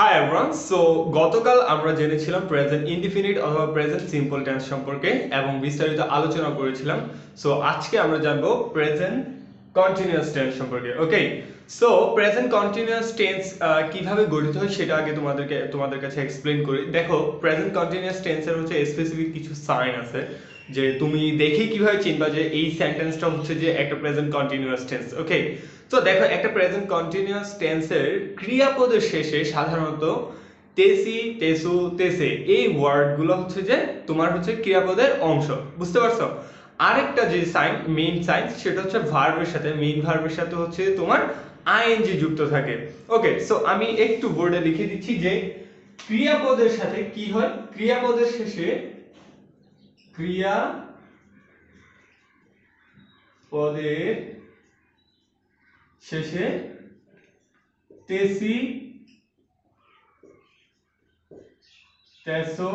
Hi everyone so গতকাল আমরা জেনেছিলাম প্রেজেন্ট ইনডিফিনিট অথবা প্রেজেন্ট সিম্পল টেন্স সম্পর্কে এবং বিস্তারিত আলোচনা করেছিলাম। সো আজকে আমরা জানব প্রেজেন্ট কন্টিনিউয়াস টেন্স সম্পর্কে। Okay so present continuous tense কীভাবে গঠিত হয় সেটা আগে তোমাদেরকে, তোমাদের কাছে এক্সপ্লেন করি। দেখো প্রেজেন্ট কন্টিনিউয়াস টেন্সের হচ্ছে স্পেসিফিক কিছু সাইন আছে। যে তুমি দেখেই কীভাবে চিনবা যে এই সেন্টেন্সটা হচ্ছে যে একটা প্রেজেন্ট কন্টিনিউয়াস টেন্স ওকে তো দেখো, একটা প্রেজেন্ট কন্টিনিউয়াস টেন্সের ক্রিয়াপদের শেষে সাধারণত তেসি তেসু তেসে এই ওয়ার্ডগুলো হচ্ছে যে তোমার হচ্ছে ক্রিয়াপদের অংশ, বুঝতে পারছ? আরেকটা যে সাইন মেইন সাইন সেটা হচ্ছে ভার্বের সাথে মেইন ভার্বের সাথে হচ্ছে তোমার আইএনজি যুক্ত থাকে ওকে সো আমি একটু বোর্ডে লিখে দিচ্ছি যে ক্রিয়াপদের সাথে কি হয়? ক্রিয়াপদের শেষে ক্রিয়া পদের শেষে তেসি তেসো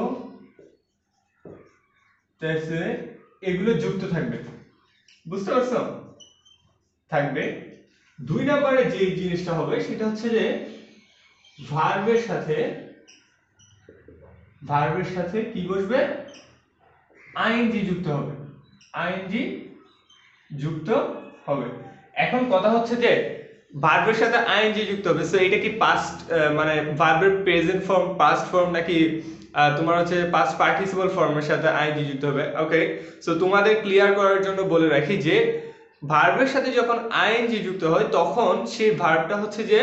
তেসে এগুলো যুক্ত থাকবে। বুঝতে পারছ? থাকবে। দুই নম্বরে যে জিনিসটা হবে সেটা হচ্ছে যে ভার্বের সাথে ভার্বের সাথে কি বসবে? আইএনজি যুক্ত হবে। আইএনজি যুক্ত হবে। এখন কথা হচ্ছে যে ভার্বের সাথে আইএনজি যুক্ত হবে। সো এটা কি পাস্ট মানে ভার্বের প্রেজেন্ট ফর্ম পাস্ট ফর্ম নাকি তোমার হচ্ছে পাস্ট পার্টিসিপল ফর্মের সাথে আইএনজি যুক্ত হবে? ওকে সো তোমাদের ক্লিয়ার করার জন্য বলে রাখি যে ভার্বের সাথে যখন আইএনজি যুক্ত হয়, তখন সেই ভার্বটা হচ্ছে যে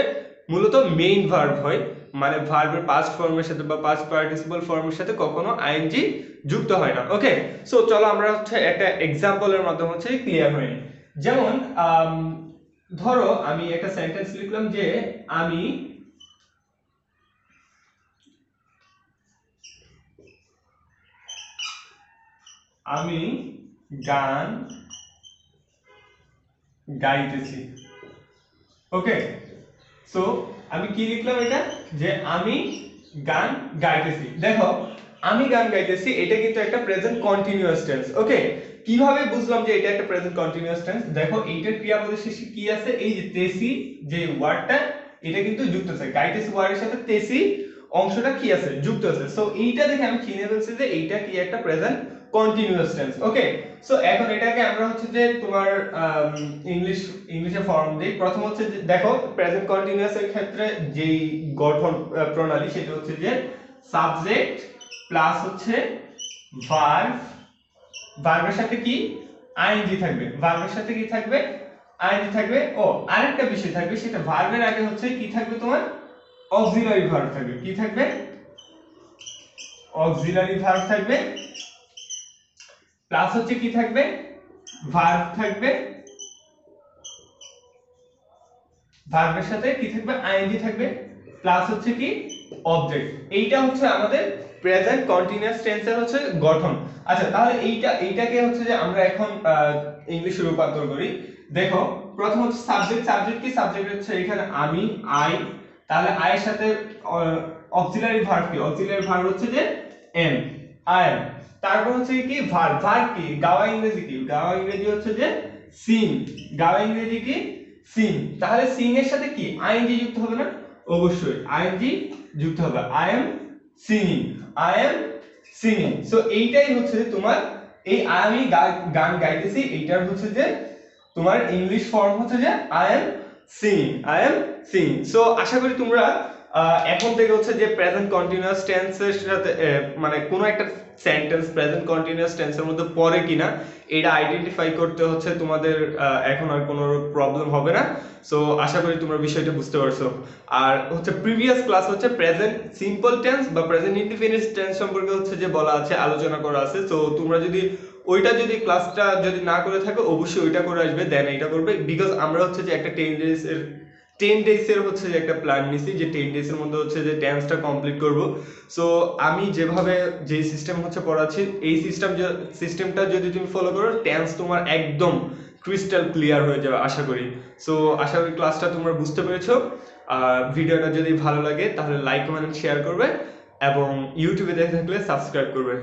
মূলত মেইন ভার্ব হয় মানে ভার্বের পাস্ট ফর্মের সাথে বা পাস্ট পার্টিসিপল ফর্মের সাথে কখনো আইএনজি যুক্ত হয় না ওকে সো চলো আমরা হচ্ছে একটা এক্সাম্পলের মাধ্যমে হচ্ছে ক্লিয়ার হয়ে যেমন ধরো আমি একটা সেন্টেন্স লিখলাম যে আমি আমি গান গাইতেছি ওকে সো আমি কি লিখলাম এটা? যে আমি গান গাইতেছি। দেখো, আমি গান গাইতেছি, এটা কিন্তু একটা প্রেজেন্ট কন্টিনিউয়াস টেন্স ওকে কীভাবে বুঝলাম যে এটা একটা প্রেজেন্ট কন্টিনিউয়াস টেন্স দেখো, এইটার ক্রিয়াপদের শেষে কি আছে? এই যে তেসি, যে ওয়ার্ডটা এটা কিন্তু যুক্ত আছে। গাইতেছি ওয়ার্ডের সাথে তেসি, অংশটা কি আছে? যুক্ত আছে। সো এইটা দেখে আমি চিনে ফেলছি যে এইটা কি একটা present continuous tense okay so এখন এটাকে আমরা হচ্ছে যে তোমার ইংলিশ ইংলিশে ফর্ম দিই। প্রথম হচ্ছে যে, দেখো প্রেজেন্ট কন্টিনিউয়াস এর ক্ষেত্রে যেই গঠন প্রণালী সেটা হচ্ছে যে সাবজেক্ট প্লাস হচ্ছে ভার্ব ভার্বের সাথে কি? আইএনজি থাকবে। ভার্বের সাথে কি থাকবে? আইএনজি থাকবে। ও, আরেকটা বিষয় থাকবে, সেটা ভার্বের আগে হচ্ছে কি থাকবে তোমার? অক্সিলারি ভার্ব থাকবে। কি থাকবে? অক্সিলারি ভার্ব থাকবে। প্লাস হচ্ছে কি থাকবে? ভার্ব থাকবে। ভার্বের সাথে কি থাকবে? আইএনজি থাকবে। প্লাস হচ্ছে কি? অবজেক্ট এইটা হচ্ছে আমাদের প্রেজেন্ট কন্টিনিউয়াস টেন্সের হচ্ছে গঠন। আচ্ছা তাহলে এইটা, এইটাকে হচ্ছে যে আমরা এখন ইংলিশে রূপান্তর করি। দেখো, প্রথম হচ্ছে সাবজেক্ট সাবজেক্ট কি? সাবজেক্ট হচ্ছে এখানে আমি আই তাহলে আই এর সাথে অক্সিলারি ভার্ব কি? অক্সিলারি ভার্ব হচ্ছে যে এম আই এম তারপর হচ্ছে কি ভার্ব ভার্ব কি? গাওয়া ইংরেজি কি? গাওয়া ইংরেজি হচ্ছে যে সিং গাওয়া ইংরেজি কি? সিং তাহলে সিং এর সাথে কি? আইএনজি যুক্ত হবে না? অবশ্যই আইএনজি যুক্ত হবে। I am singing I am singing so এইটাই হচ্ছে যে তোমার, এই আমি গান গাইতেছি, এইটার হচ্ছে যে তোমার ইংলিশ ফর্ম হচ্ছে যে I am singing I am singing so আশা করি তোমরা এখন থেকে হচ্ছে যে প্রেজেন্ট কন্টিনিউয়াস টেন্সের সাথে মানে কোনো একটা সেন্টেন্স প্রেজেন্ট কন্টিনিউয়াস টেন্সের মধ্যে পড়ে কিনা, এটা আইডেন্টিফাই করতে হচ্ছে তোমাদের এখন আর কোনো প্রবলেম হবে না। সো আশা করি তোমরা বিষয়টা বুঝতে পারছ। আর হচ্ছে প্রিভিয়াস ক্লাস হচ্ছে প্রেজেন্ট সিম্পল টেন্স বা প্রেজেন্ট ইনডিফিনিট টেন্স সম্পর্কে হচ্ছে যে বলা আছে, আলোচনা করা আছে। তো তোমরা যদি ওইটা যদি ক্লাসটা যদি না করে থাকো, অবশ্যই ওইটা করে আসবে দেন এটা করবে। বিকজ আমরা হচ্ছে যে একটা টেন ডেজ এর টেন ডেজ এর হচ্ছে একটা প্ল্যান নিছি, যে টেন ডেজ এর মধ্যে হচ্ছে যে টেন্সটা কমপ্লিট করব। সো আমি যেভাবে যে সিস্টেম হচ্ছে পড়াচ্ছি, এই সিস্টেম সিস্টেমটা যদি তুমি ফলো করো টেন্স তোমার একদম ক্রিস্টাল ক্লিয়ার হয়ে যাবে, আশা করি। সো আশা করি ক্লাসটা তোমরা বুঝতে পেরেছ। আর ভিডিওটা যদি ভালো লাগে, তাহলে লাইক কমেন্ট শেয়ার করবে। এবং ইউটিউবে দেখে থাকলে সাবস্ক্রাইব করবে।